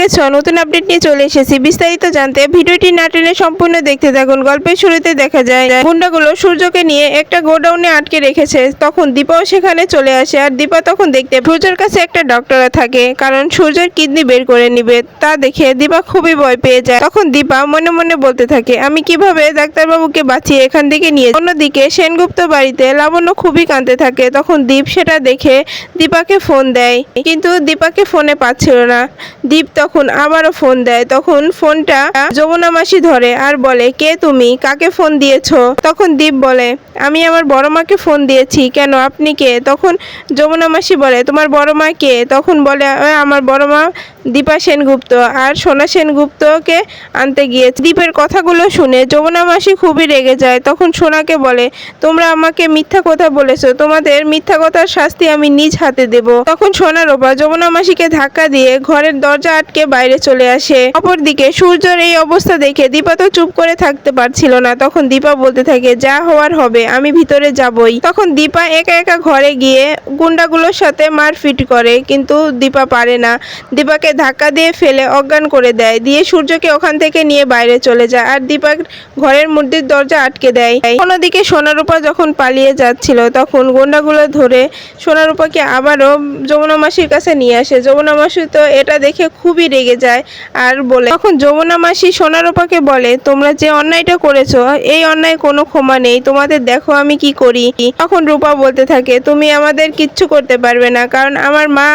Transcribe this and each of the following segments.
গেছ নতুন আপডেট নিয়ে চলে এসেছি। বিস্তারিত জানতে ভিডিওটি না টেনে সম্পূর্ণ দেখতে থাকুন। গল্পের শুরুতে দেখা যায়, গুন্ডাগুলো সূর্যকে নিয়ে একটা গোডাউনে আটকে রেখেছে। তখন দীপাও সেখানে চলে আসে আর দীপা তখন দেখতে সূর্যের কাছে একটা ডক্টর থাকে, কারণ সূর্যের কিডনি বের করে নিবে। তা দেখে দীপা খুবই ভয় পেয়ে যায়। তখন দীপা মনে মনে বলতে থাকে, আমি কীভাবে ডাক্তারবাবুকে বাঁচিয়ে এখান থেকে নিয়ে অন্যদিকে সেনগুপ্ত বাড়িতে লাবণ্য খুবই কাঁদতে থাকে। তখন দীপ সেটা দেখে দীপাকে ফোন দেয়, কিন্তু দীপাকে ফোনে পাচ্ছিল না। দীপ তখন আবারও ফোন দেয়। তখন ফোনটা যমুনা মাসি ধরে আর বলে, কে তুমি? কাকে ফোন দিয়েছ? তখন দীপ বলে, আমি আমার বড় মাকে ফোন দিয়েছি। কেন? আপনি কে? তখন যমুনা মাসি বলে, তোমার বড় মা কে? তখন বলে আমার বড় মা দীপা সেনগুপ্ত আর সোনা সেনগুপ্তকে আনতে গিয়ে দীপের কথাগুলো শুনে যমুনা মাসি খুবই রেগে যায়। তখন সোনাকে বলে, তোমরা আমাকে মিথ্যা কথা বলেছ। তোমাদের মিথ্যা কথার শাস্তি আমি নিজ হাতে দেব। তখন সোনার ওপর যমুনা মাসিকে ধাক্কা দিয়ে ঘরের দরজা আটকে বাইরে চলে আসে? অপরদিকে সূর্যর এই অবস্থা দেখে দীপা তো চুপ করে থাকতে পারছিল না। তখন দীপা বলতে থাকে, যা হওয়ার হবে, আমি ভিতরে যাবই। তখন দীপা একা একা ঘরে গিয়ে গুন্ডাগুলোর সাথে মারপিট করে, কিন্তু দীপা পারে না। দীপাকে ধাক্কা দিয়ে ফেলে অজ্ঞান করে দেয়, দিয়ে সূর্যকে ওখান থেকে নিয়ে বাইরে চলে যায় আর দীপা ঘরের মধ্যে দরজা আটকে দেয়। অন্যদিকে সোনারূপা যখন পালিয়ে যাচ্ছিল, তখন গুন্ডাগুলো ধরে সোনারূপাকে আবারও যমুনা মাসির কাছে নিয়ে আসে। যমুনা মাসি তো এটা দেখে খুবই রেগে যায় আর বলে, তখন যমুনা মাসি সোনারোপাকে বলে, তোমরা যে অন্যায়টা করেছ, এই অন্যায় কোনো ক্ষমা নেই। তোমাদের দেখো আমি কি করি। তখন রূপা বলতে থাকে, তুমি আমাদের কিচ্ছু করতে পারবে না, কারণ আমার মা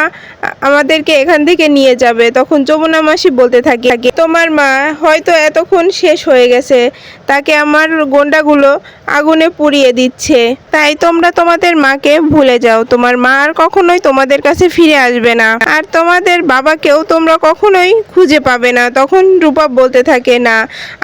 আমাদেরকে এখান থেকে নিয়ে যাবে। তখন যমুনা মাসি বলতে থাকে তোমার মা হয়তো এতক্ষণ শেষ হয়ে গেছে। তাকে আমার গন্ডাগুলো আগুনে পুড়িয়ে দিচ্ছে। তাই তোমরা তোমাদের মাকে ভুলে যাও। তোমার মা আর কখনোই তোমাদের কাছে ফিরে আসবে না। আর তোমাদের বাবাকেও তোমরা কখনোই খুঁজে পাবে না। তখন রূপা বলতে থাকে, না,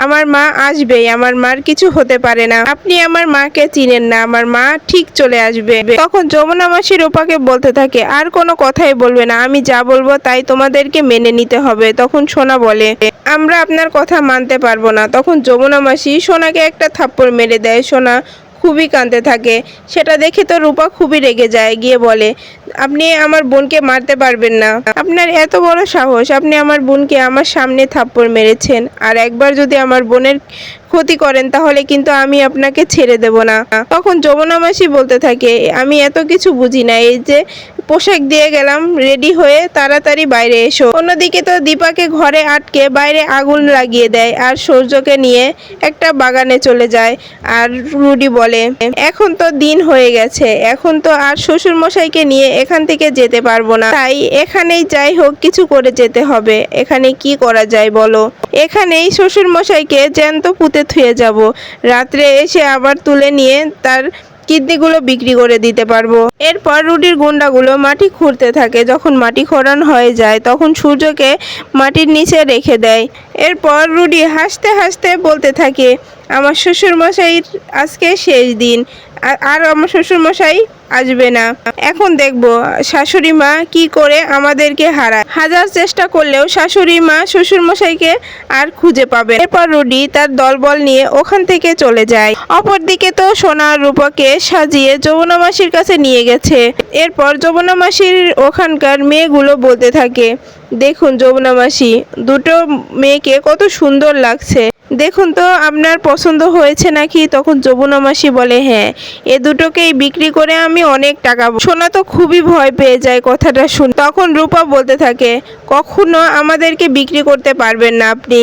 আমার মা আসবেই। আমার মার কিছু হতে পারে না। আপনি আমার মাকে চিনেন না। আমার মা ঠিক চলে আসবে। তখন যমুনা মাসি রূপাকে বলতে থাকে, আর কোনো কথাই বলবে না। আমি যা বলব তাই তোমাদেরকে মেনে নিতে হবে। তখন সোনা বলে, আমরা আপনার কথা মানতে পারব না। তখন যমুনা মাসি সোনাকে একটা থাপ্পড় মেরে দেয়। সোনা খুবই কাঁদতে থাকে। সেটা দেখে তো রূপা খুবই রেগে যায়, গিয়ে বলে, আপনি আমার বোনকে মারতে পারবেন না। আপনার এত বড় সাহস, আপনি আমার বোনকে আমার সামনে থাপ্পড় মেরেছেন। আর একবার যদি আমার বোনের ক্ষতি করেন, তাহলে কিন্তু আমি আপনাকে ছেড়ে দেব না। তখন যমুনা মাসি বলতে থাকে, আমি এত কিছু বুঝি না। এই যে পোশাক দিয়ে গেলাম রেডি হয়ে তাড়াতাড়ি বাইরে এসো। অন্যদিকে তো দীপাকে ঘরে আটকে বাইরে আগুন লাগিয়ে দেয় আর সূর্যকে নিয়ে একটা বাগানে চলে যায়, আর রুডি বলে, এখন তো দিন হয়ে গেছে, এখন তো আর শ্বশুর মশাইকে নিয়ে এখান থেকে যেতে পারব না। তাই এখানেই যাই হোক, কিছু করে যেতে হবে। এখানে কি করা যায় বলো? এখানেই শ্বশুর মশাইকে জ্যান্ত পুঁতে থুয়ে যাব। রাত্রে এসে আবার তুলে নিয়ে তার কিডনিগুলো বিক্রি করে দিতে পারব। এরপর রুটির গুন্ডাগুলো মাটি খুঁড়তে থাকে। যখন মাটি খরান হয়ে যায়, তখন সূর্যকে মাটির নিচে রেখে দেয়। এরপর রুডি হাসতে হাসতে বলতে থাকে, আমার শ্বশুর মশাই আজকে শেষ দিন। আর- আমার শ্বশুরমশাই আসবে না। এখন দেখব শাশুড়ি মা কি করে আমাদেরকে হারায়। হাজার চেষ্টা করলেও শাশুড়ি মা শ্বশুরমশাইকে আর খুঁজে পাবে এরপর রুডি তার দলবল নিয়ে ওখান থেকে চলে যায়। অপরদিকে তো সোনার রূপকে সাজিয়ে যমুনা মাসির কাছে নিয়ে গেছে। এরপর যমুনা মাসির ওখানকার মেয়েগুলো বলতে থাকে, দেখুন যমুনা মাসি, দুটো মেয়েকে কত সুন্দর লাগছে। দেখুন তো, আপনার পছন্দ হয়েছে নাকি? তখন যমুনা মাসি বলে হ্যাঁ এ দুটোকেই বিক্রি করে আমি অনেক টাকা। সোনা তো খুবই ভয় পেয়ে যায় কথাটা শুন। তখন রূপা বলতে থাকে, কখনো আমাদেরকে বিক্রি করতে পারবেন না আপনি।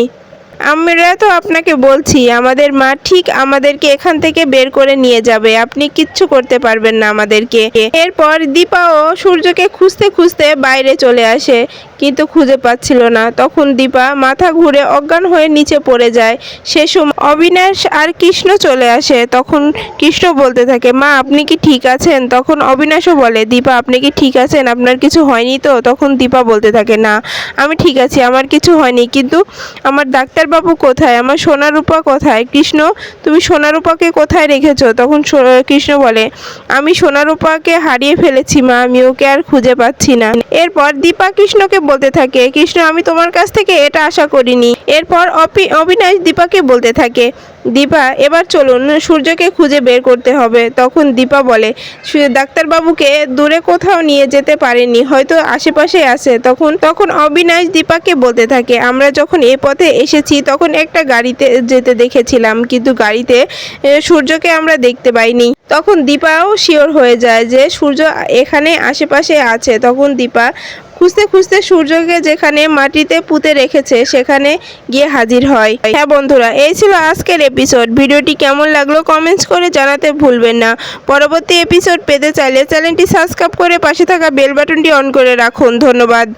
আমরা তো আপনাকে বলছি, আমাদের মা ঠিক আমাদেরকে এখান থেকে বের করে নিয়ে যাবে। আপনি কিচ্ছু করতে পারবেন না আমাদেরকে। এরপর দীপাও সূর্যকে খুঁজতে খুঁজতে বাইরে চলে আসে। কিন্তু খুঁজে পাচ্ছিল না। তখন দীপা মাথা ঘুরে অজ্ঞান হয়ে নিচে পড়ে যায়। সে সময় অবিনাশ আর কৃষ্ণ চলে আসে। তখন কৃষ্ণ বলতে থাকে, মা, আপনি কি ঠিক আছেন? তখন অবিনাশও বলে, দীপা, আপনি কি ঠিক আছেন? আপনার কিছু হয়নি তো? তখন দীপা বলতে থাকে, না, আমি ঠিক আছি, আমার কিছু হয়নি। কিন্তু আমার ডাক্তারবাবু কোথায়? আমার সোনারূপা কোথায়? কৃষ্ণ, তুমি সোনারূপাকে কোথায় রেখেছো? তখন কৃষ্ণ বলে, আমি সোনারূপাকে হারিয়ে ফেলেছি, মা, আমি ওকে আর খুঁজে পাচ্ছি না। এরপর দীপা কৃষ্ণকে বলতে থাকে, কৃষ্ণ, আমি তোমার কাছ থেকে এটা আশা করিনি। এরপর অবিনাশ দীপাকে বলতে থাকে, দীপা, এবার চলুন, সূর্যকে খুঁজে বের করতে হবে। তখন দীপা বলে ডাক্তারবাবুকে দূরে কোথাও নিয়ে যেতে পারেনি হয়তো আশেপাশে আছে। তখন তখন অবিনাশ দীপাকে বলতে থাকে, আমরা যখন এ পথে এসেছি, তখন একটা গাড়িতে যেতে দেখেছিলাম, কিন্তু গাড়িতে সূর্যকে আমরা দেখতে পাইনি। তখন দীপাও শিওর হয়ে যায় যে সূর্য এখানে আশেপাশে আছে। তখন দীপা খুঁজতে খুঁজতে সূর্যকে যেখানে মাটিতে পুঁতে রেখেছে, সেখানে গিয়ে হাজির হয়। হ্যাঁ বন্ধুরা, এই ছিল আজকের এপিসোড ভিডিওটি কেমন লাগল কমেন্টস করে জানাতে ভুলবেন না। পরবর্তী এপিসোড পেতে চাইলে চ্যানেলটি সাবস্ক্রাইব করে পাশে থাকা বেল বাটনটি অন করে রাখুন। ধন্যবাদ।